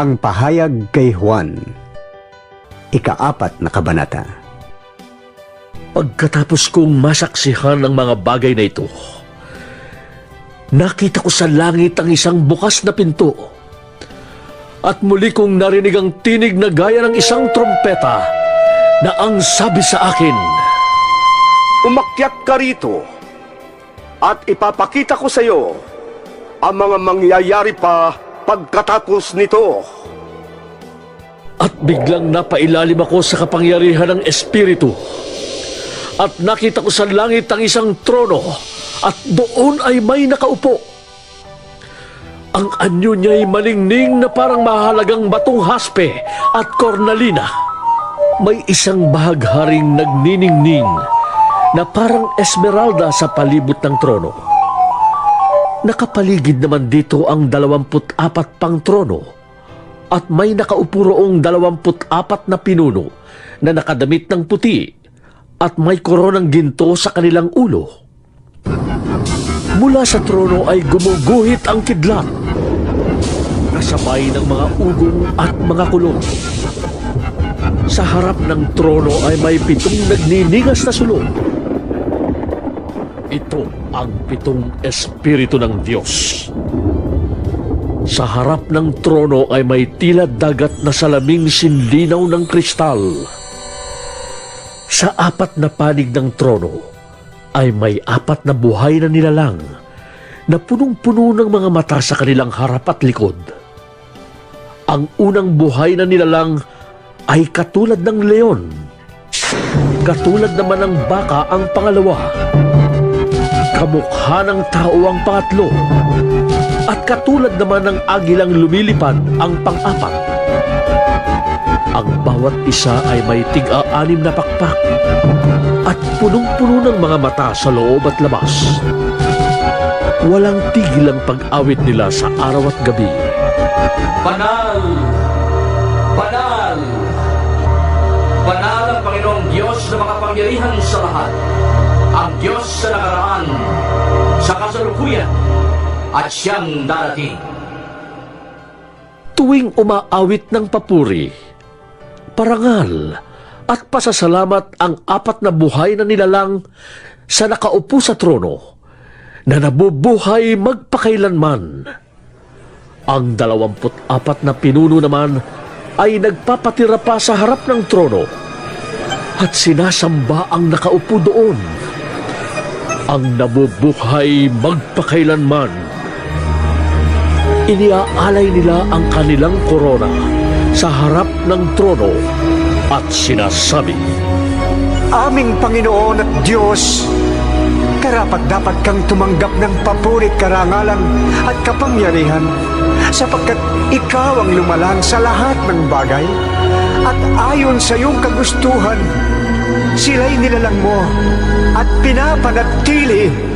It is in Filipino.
Ang pahayag kay Juan Ikaapat na kabanata Pagkatapos kong masaksihan ang mga bagay na ito, nakita ko sa langit ang isang bukas na pinto. At muli kong narinig ang tinig na gaya ng isang trompeta na ang sabi sa akin, Umakyat ka rito at ipapakita ko sa iyo ang mga mangyayari pa pagkatapos nito. At biglang napailalim ako sa kapangyarihan ng Espiritu. At nakita ko sa langit ang isang trono at doon ay may nakaupo. Ang anyo niya ay malingning na parang mahalagang batong haspe at kornalina. May isang bahagharing nagniningning na parang esmeralda sa palibot ng trono. Nakapaligid naman dito ang dalawamput apat pang trono at may nakaupo roong dalawamput apat na pinuno na nakadamit ng puti at may koronang ginto sa kanilang ulo. Mula sa trono ay gumuguhit ang kidlat, kasabay ng mga ugong at mga kulong. Sa harap ng trono ay may pitong nagninigas na sulong. Ito ang pitong espiritu ng Diyos. Sa harap ng trono ay may tila dagat na salaming sinlinaw ng kristal. Sa apat na panig ng trono ay may apat na buhay na nilalang na punong-puno ng mga mata sa kanilang harap at likod. Ang unang buhay na nilalang ay katulad ng leon. Katulad naman ng baka ang pangalawa. Kamukha ng tao ang pangatlo. At katulad naman ng agilang lumilipad ang pang-apat. Ang bawat isa ay may tig-aanim na pakpak at punong-puno ng mga mata sa loob at labas. Walang tigil ang pag-awit nila sa araw at gabi. Banal! Banal! Banal ang Panginoong Diyos na makapangyarihan sa lahat. Ang Diyos sa nakaraan, sa kasalukuyan, at siyang darating. tuwing umaawit ng papuri, parangal at pasasalamat ang apat na buhay na nilalang sa nakaupo sa trono na nabubuhay magpakailanman. Ang dalawamput apat na pinuno naman ay nagpapatira pa sa harap ng trono at sinasamba ang nakaupo doon. Ang nabubuhay magpakailanman. Iniaalay nila ang kanilang korona sa harap ng trono at sinasabi, Aming Panginoon at Diyos, karapat dapat kang tumanggap ng papurit karangalan at kapangyarihan sapagkat ikaw ang lumalang sa lahat ng bagay at ayon sa iyong kagustuhan, sila'y nilalang mo at pinapanatili